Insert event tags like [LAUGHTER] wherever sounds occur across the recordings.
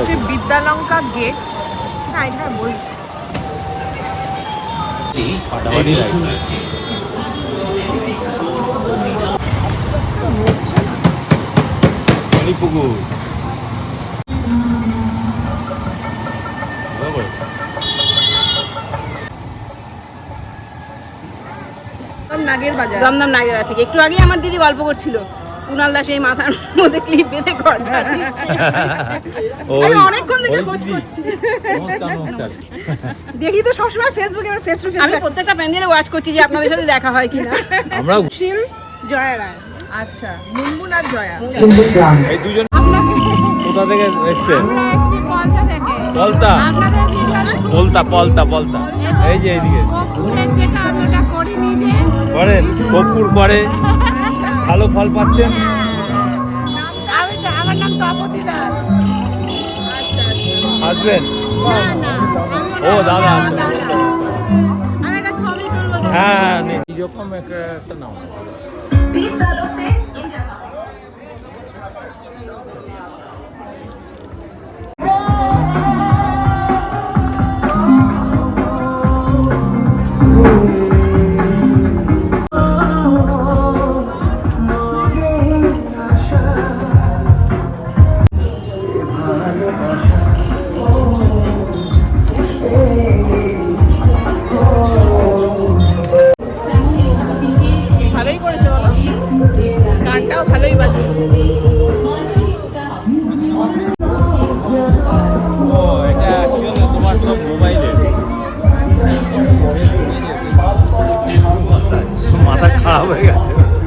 হচ্ছে বিদ্যালঙ্কা গেট। না এখানে বই। পুকুর। নাগের বাজার। দমদম নাগেরা থেকে। একটু আগে আমার দিদি গল্প করছিল। কুণাল দাস এই মাথার মধ্যে ক্লিপ বেঁধে ঘর ঝাড় দিচ্ছে। আমি অনেকক্ষণ থেকে খোঁজ করছি। দেখি তো সবসময় ফেসবুকে এবার ফেস টু ফেস আমি প্রত্যেকটা প্যান্ডেলে ওয়াচ করছি যে আপনাদের সাথে দেখা হয় কিনা। আমরা শিল জয়া রায়। আচ্ছা মুনমুন আর জয়া। এই দুজন কোথা থেকে এসছেন আমরা এসেছি পলতা পলতা? পলতা পলতা পলতা। এই যে এইদিকে কপুরের যেটা আমি ওটা করি নিজে করেন কর্পূর করে। ভালো ফল পাচ্ছেন। আমি আমার নাম তপতি দাস। আসবেন না আমি ও দাদা আচ্ছা তো। হ্যাঁ এরকম একটা একটা নাম মাথা খারাপ হয়ে গেছে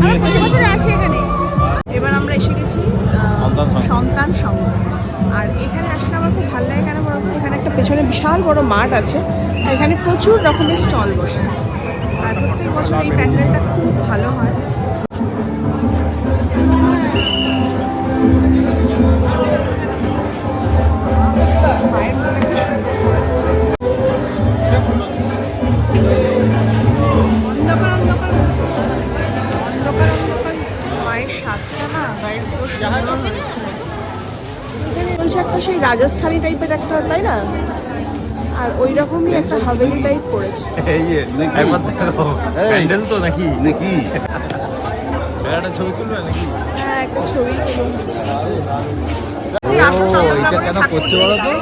ঘুরে আসি এখানে। এবার আমরা এসে গেছি। সন্তান সংঘ আর এখানে আসলে আমার খুব ভালো লাগে কেন বলতো এখানে একটা পেছনে বিশাল বড় মাঠ আছে আর এখানে প্রচুর রকমের স্টল বসে। আর প্রত্যেক বছর এই প্যান্ডেলটা খুব ভালো হয়। বলছে একটা সেই রাজস্থানি টাইপের একটা তাই না? আর ওই রকমই একটা হাভেলি টাইপ করেছে এই একবার দেখো প্যান্ডেল তো নাকি? নাকি? একটা ছবি তুলবে নাকি? হ্যাঁ একটা ছবি তুলুন। কেন করছে বলো তো?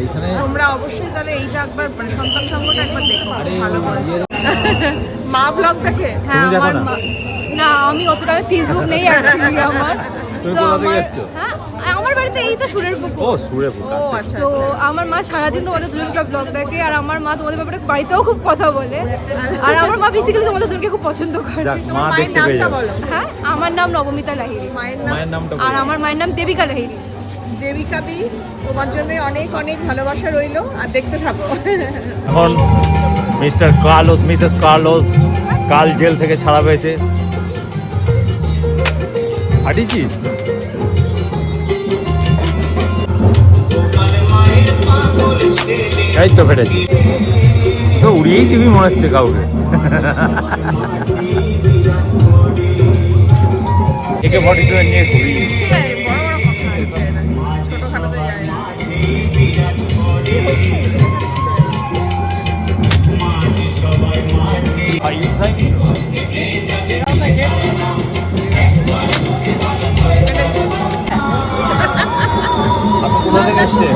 এইখানে তোমরা অবশ্যই তাহলে এইটা একবার মানে সন্তান সঙ্গটা একবার দেখো ভালো ইয়ের- [LAUGHS] মা ব্লগ দেখে? হ্যাঁ আমার না? মা- না আমি অতটা ফেসবুক নেই [LAUGHS] অ্যাকচুয়ালি আমার? হ্যাঁ আমার বাড়িতে এই তো সুরের ও পুকুর ও আচ্ছা তো আমার মা সারাদিন তোমাদের দুজন ক্লাব ব্লগ দেখে আর আমার মা তোমাদের ব্যাপারে বাড়িতেও খুব কথা বলে। আর আমার মা বেসিক্যালি তোমাদের দুজনকে খুব পছন্দ করে। মায়ের নামটা বলো। হ্যাঁ আমার নাম নবমিতা লাহিড়ী। মায়ের নাম? আর আমার মায়ের নাম দেবিকা লাহিড়ী। দেবিকা দি তোমার জন্য অনেক অনেক ভালোবাসা রইল আর দেখতে থাকো। এখন মিস্টার কার্লোস মিসেস কার্লোস কাল জেল থেকে ছাড়া পেয়েছে। হাঁটিছি এই তো ফেটেছি তো উড়িয়েই দিবি মনে হচ্ছে কাউকে। একে ফর্টি সেভেন নিয়ে ঘুরি এসছে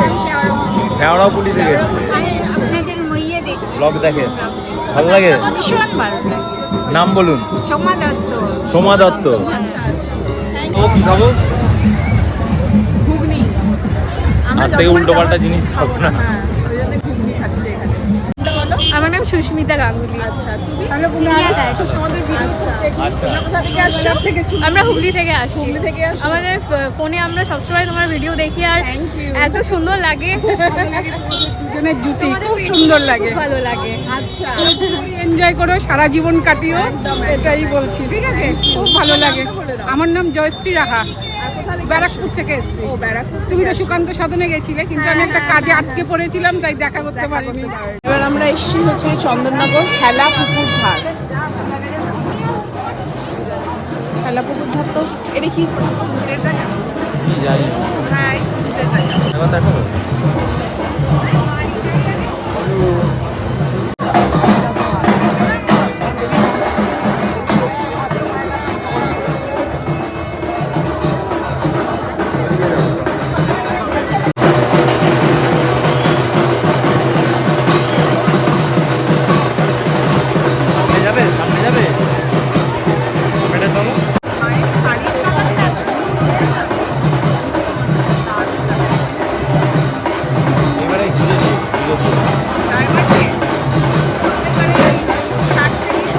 শেওড়াপুলি থেকে এসছে ব্লগ দেখে। ভালো লাগে? নাম বলুন। সোমা দত্ত। সোমা দত্ত। ও কি খাব আজ থেকে উল্টো পাল্টা জিনিস খাব না। সুস্মিতা গাঙ্গুলি। আচ্ছা তুমি? প্রিয়া দাস। আমাদের আচ্ছা। আচ্ছা। আমরা হুগলি থেকে আসি। হুগলি থেকে আসছো? আমাদের ফোনে আমরা সবসময় তোমার ভিডিও দেখি আর এত সুন্দর লাগে। দুজনের জুটি খুব সুন্দর লাগে। ভালো লাগে। আচ্ছা। এনজয় করো সারা জীবন কাটিও। এটাই বলছি ঠিক আছে? খুব ভালো লাগে। আমার নাম জয়শ্রী রাহা ব্যারাকপুর থেকে এসেছি। ও ব্যারাকপুর তুমি তো সুকান্ত সাধনে গেছিলে কিন্তু আমি একটা হ্যাঁ, কাজে হ্যাঁ, আটকে পড়েছিলাম তাই দেখা করতে পারিনি। এবার আমরা এসেছি হচ্ছে চন্দননগর খেলা পুকুর ধার খেলা পুকুর ধার তো এটা কি? জানি। হ্যাঁ এই Hallelujah.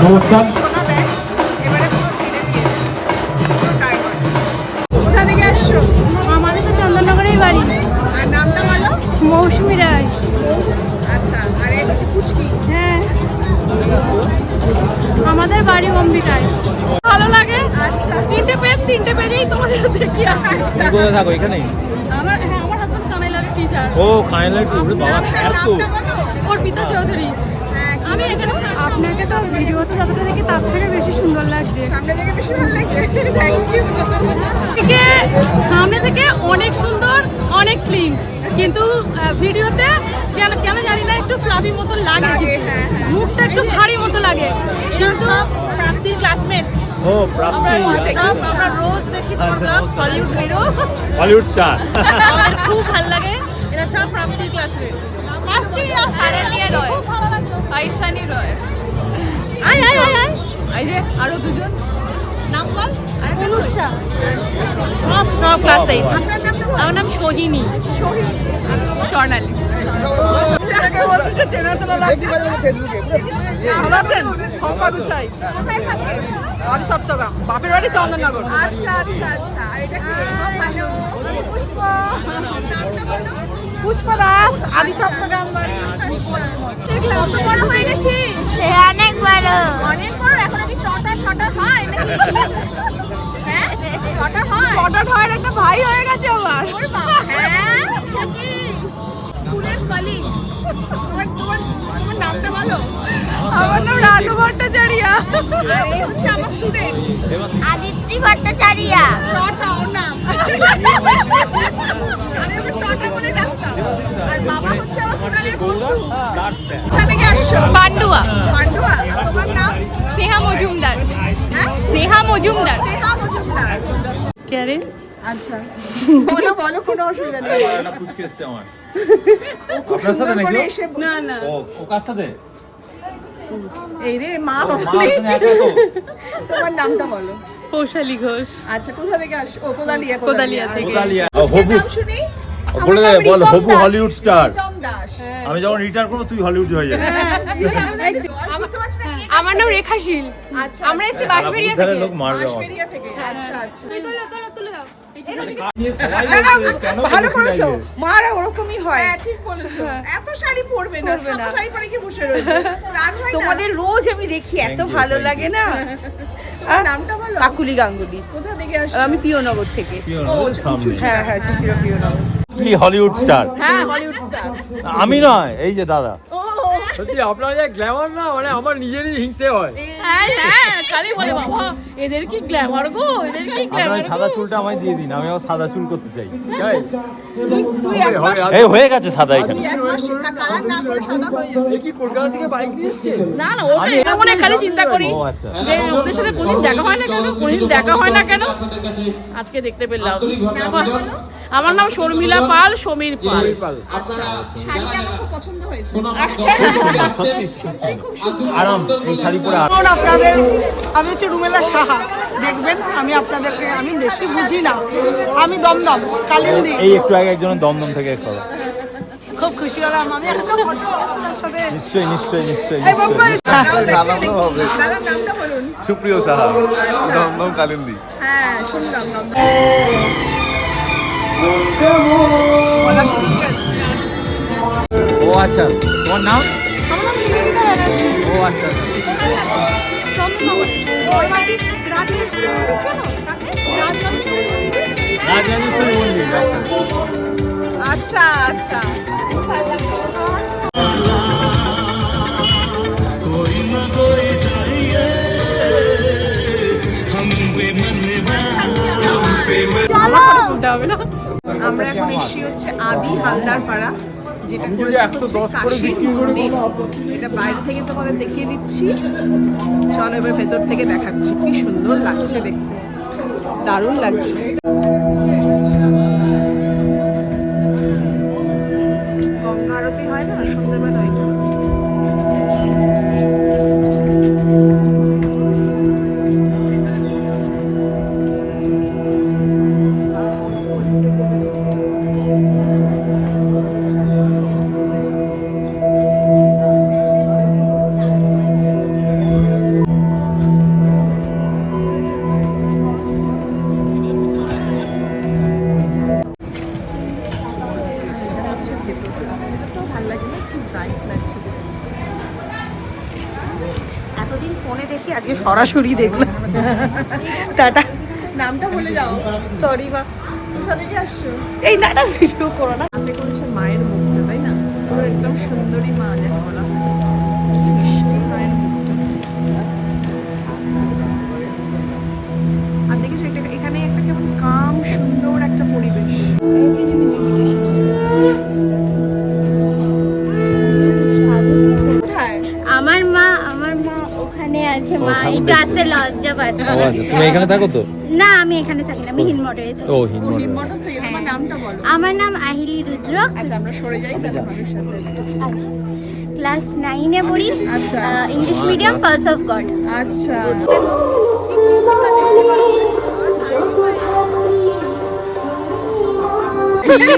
নমস্কার। কোথা থেকে আসছো? আমাদের তো চন্দননগরেই বাড়ি। আর নামটা বলো। মৌসুমি রাজ আচ্ছা আর এটা হচ্ছে পুচকি হ্যাঁ। আমাদের বাড়ি অম্বিকায়। ভালো লাগে? আচ্ছা। তিনটে পেজ তিনটে পেজেই তোমাদের দেখি আচ্ছা। কোথায় থাকো? এখানেই? আমার হ্যাঁ আমার হাজবেন্ড কানাইলারের টিচার ও বাবা এত। নামটা বলো। চৌধুরী। আমি এখানে আপনাকে তো ভিডিওতে যতটা দেখি তার থেকে বেশি সুন্দর লাগছে। সামনে থেকে বেশি ভালো লাগছে। থ্যাংক ইউ থেকে সামনে থেকে অনেক সুন্দর অনেক স্লিম কিন্তু ভিডিওতে কেন কেন জানি না একটু ফ্লাফি মতো লাগে। হ্যাঁ, হ্যাঁ। মুখটা একটু ভারী মতো লাগে। কিন্তু প্রাপ্তির ক্লাসমেট ও প্রাপ্তি। আমরা রোজ দেখি তোমার আচ্ছা, blog Hollywood hero Hollywood star আমার খুব ভালো লাগে। এরা সব প্রাপ্তির ক্লাসমেট আসছি সারেলিয়া রয়। খুব ভালো লাগল আইসানি রয় আয় আয় আয় আয়। এই যে আরও দুজন। নাম বল। অনুষা। সব সব ক্লাস এইট আপনার নামটা বলো আমার নাম সোহিনী। সোহিনী। স্বর্ণালী। আগে বলতে যে চেনা চেনা লাগছে। ভালো আছেন? সম্পাদু চাই কোথায় সপ্তগ্রাম বাপের বাড়ি চন্দননগর। আচ্ছা আচ্ছা আচ্ছা। পুষ্প। দাস আদি সপ্তগ্রাম বাড়ি। কত বড় হয়ে গেছিস? অনেক বড়। অনেক বড়? এখন কি টটা টটা হয় হ্যাঁ? টটা হয়? হঠাৎ হয় একটা ভাই হয়ে গেছে আমার। ওর বাবা হ্যাঁ? স্কুলের কলিগ তোমার নামটা বলো। আমার নাম রানু ভট্টাচারিয়া। হচ্ছে আমার স্টুডেন্ট আদিত্রি ভট্টাচারিয়া। টটা ওর নাম। পান্ডুয়া। পান্ডুয়া তোমার নাম? স্নেহা মজুমদার। হ্যাঁ? স্নেহা মজুমদার। স্নেহা মজুমদার। আচ্ছা। [LAUGHS] বলো বলো কোনো অসুবিধা নেই। একটা পুচকে এসছে আমার। আপনার সাথে নাকি? করে ও? এসে না না। ও ও কার সাথে? এই রে মা বাবা। তোমার নামটা বলো। পৌশালী ঘোষ। আচ্ছা কোথা থেকে আস ও কোদালিয়া কোদালিয়া থেকে। কোদালিয়া। শুনি? বলে দে বল হবু হলিউড স্টার। আমি যখন রিটায়ার করব তুই হলিউড হয়ে যাবে। [LAUGHS] পারছি না কি আমার নাম রেখাশীল আচ্ছা আমরা এসেছি সারা বাঁশবেড়িয়া থেকে। লোক মারবে বাঁশবেড়িয়া থেকে আচ্ছা আচ্ছা। তুলে দাও। ভালো করেছ। মারা ওরকমই হয়। হ্যাঁ ঠিক বলেছ। এত শাড়ি পরবে না পরবে না। এত শাড়ি পরে কি বসে রয়েছে [LAUGHS] রাগ হয় না? তোমাদের রোজ আমি দেখি এত ভালো লাগে না? [LAUGHS] তোমার নামটা কাকুলি গাঙ্গুলি। কোথা থেকে আসছো? আমি পিওনগর থেকে। হ্যাঁ হ্যাঁ চুপিরা পিওনগর হলিউড স্টার হ্যাঁ হলিউড স্টার আমি নয় এই যে দাদা। সত্যি আপনার যা গ্ল্যামার না মানে আমার নিজেরই হিংসে হয়। হ্যাঁ হ্যাঁ খালি বলে বাবা এদের কি গ্ল্যামার গো? এদের কি গ্ল্যামার সাদা চুলটা আমায় দিয়ে দিন আমি আবার সাদা চুল করতে চাই। এই হয়ে গেছে। সাদা এখানে। হয়ে কি কলকাতা থেকে বাইক নিয়ে এসছে? না না ওটা এটা মনে খালি চিন্তা করি ও আচ্ছা। যে ওদের সাথে কোনদিন দেখা হয় না কেন? কোনদিন দেখা হয় না কেন? আজকে দেখতে পেলাম। আমার নাম শর্মিলা পাল সমীর পাল। পাল। শাড়িটা আমার খুব পছন্দ হয়েছে। আচ্ছা। আরাম এই শাড়ি পরে আরাম। আপনাদের আমি হচ্ছে রুমেলা সাহা। দেখবেন আমি আপনাদেরকে আমি বেশি বুঝি না। আমি দমদম কালিন্দি। এই একটু আগে একজন দমদম থেকে এসো খুব খুশি হলাম আমি। একটা ফটো আপনার সাথে। নিশ্চয়ই নিশ্চয়ই নিশ্চয়ই হবে দাদার নামটা বলুন। সুপ্রিয় সাহা দমদম কালিন্দি। হ্যাঁ শুনলাম দমদম। আচ্ছা তোমার নাম? ও আচ্ছা রাজরাজেশ্বরী আচ্ছা আচ্ছা। আমরা এখন এসছি হচ্ছে আদি হালদার পাড়া যেটা। এটা বাইরে থেকে তোমাদের দেখিয়ে দিচ্ছি। চলো এবার ভেতর থেকে দেখাচ্ছি কি সুন্দর লাগছে দেখতে। দারুণ লাগছে। সরাসরি দেখলাম। টাটা। নামটা বলে যাও। সরি মা। আসছো? এই না না ভিডিও করো না। হাতে করেছে মায়ের মুখটা তাই না? পুরো একদম সুন্দরী মা যাকে বলা। কি মিষ্টি মায়ের মুখটা। এখানে একটা কেমন কাম সুন্দর একটা পরিবেশ। আসতে লজ্জা পাচ্ছি ও আচ্ছা তুমি এখানে থাকো তো না আমি এখানে থাকি না আমি থাকি ও থেকে তোমার নামটা বলো আমার নাম আহিলি রুদ্র আচ্ছা আমরা সরে যাই তাহলে মানুষের সাথে আচ্ছা ক্লাস নাইনে পড়ি আচ্ছা। English medium pulse of God আচ্ছা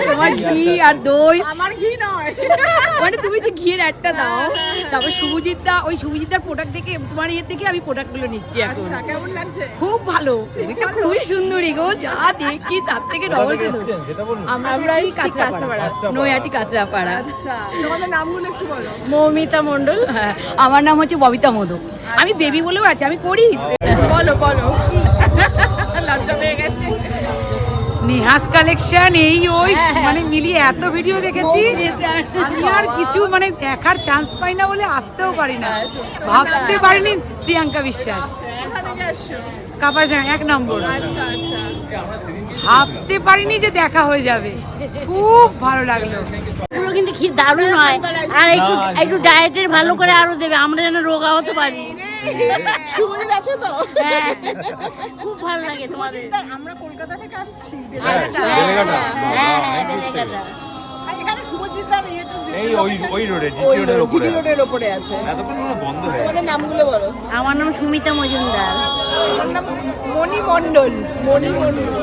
তোমার ঘি আর দই। আমার ঘি নয়। মানে তুমি যে ঘিয়ের একটা দাও তারপর শুভজিৎ দা ওই শুভজিৎদার প্রোডাক্ট দেখে তোমার ইয়ে থেকে আমি প্রোডাক্টগুলো নিচ্ছি এখন। আচ্ছা কেমন লাগছে? খুব ভালো। তুমি তো খুবই সুন্দরী গো যা দেখি তার থেকে ডবল সুন্দর আমরা এই কাঁচরাপাড়া। নৈহাটি কাঁচরাপাড়া। আচ্ছা তোমাদের নামগুলো একটু বলো। মৌমিতা মণ্ডল হ্যাঁ আমার নাম হচ্ছে ববিতা মোদক আমি বেবি বলেও আছি আমি করি। বলো বলো। লজ্জা পেয়ে গেছে। স্নেহাস কালেকশন এই ওই মানে মিলিয়ে এত ভিডিও দেখেছি। আমি আর কিছু মানে দেখার চান্স পাই না বলে আসতেও পারি না। ভাবতে পারিনি প্রিয়াঙ্কা বিশ্বাস। থেকে এক নম্বর। আচ্ছা আচ্ছা। ভাবতে পারিনি যে দেখা হয়ে যাবে। খুব ভালো লাগল। পুরো কিন্তু দারুণ হয়। আর একটু একটু ডায়েটের ভালো করে আরও দেবে। আমরা যেন রোগা হতে পারি। শুভজিৎ আছে তো? হ্যাঁ খুব ভালো লাগে তোমাদের। আমরা কলকাতা থেকে আসছি। হ্যাঁ হ্যাঁ হয় হয়ে আমার নাম সুমিতা মজুমদার। মণি মণ্ডল মণি মন্ডল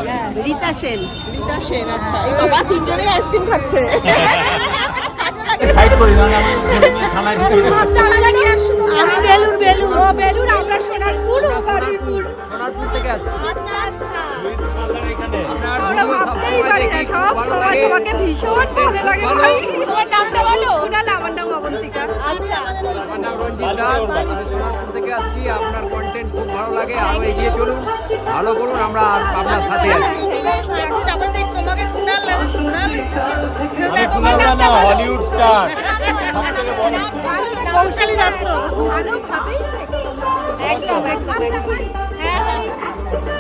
রীতা সেন। রীতা সেন আচ্ছা। এই বাবা তিনজনেই আইসক্রিম খাচ্ছে। [LAUGHS] সাইড করি না আমি থানায় ঢুকে আমি বেলুর বেলুর বেলুর আমরা সোনারপুর ও বারুইপুর আচ্ছা আচ্ছা। এখানে আমরা ভাবতেই পারি না সব সময় তোমাকে ভীষণ ভালো লাগে ভাই তোমার নামটা বলো কুনাল আমার নাম অবন্তিকা আচ্ছা আমার নাম রঞ্জিত দাস সোনারপুর থেকে আসছি আপনার কন্টেন্ট খুব ভালো লাগে আরও এগিয়ে চলুন ভালো করুন আমরা আর- আপনার সাথে আছি তোমাকে কুনাল লাগে কুনাল আমি শুনলাম না হলিউড স্টার কৌশালী দত্ত একদম একদম একদম হ্যাঁ হ্যাঁ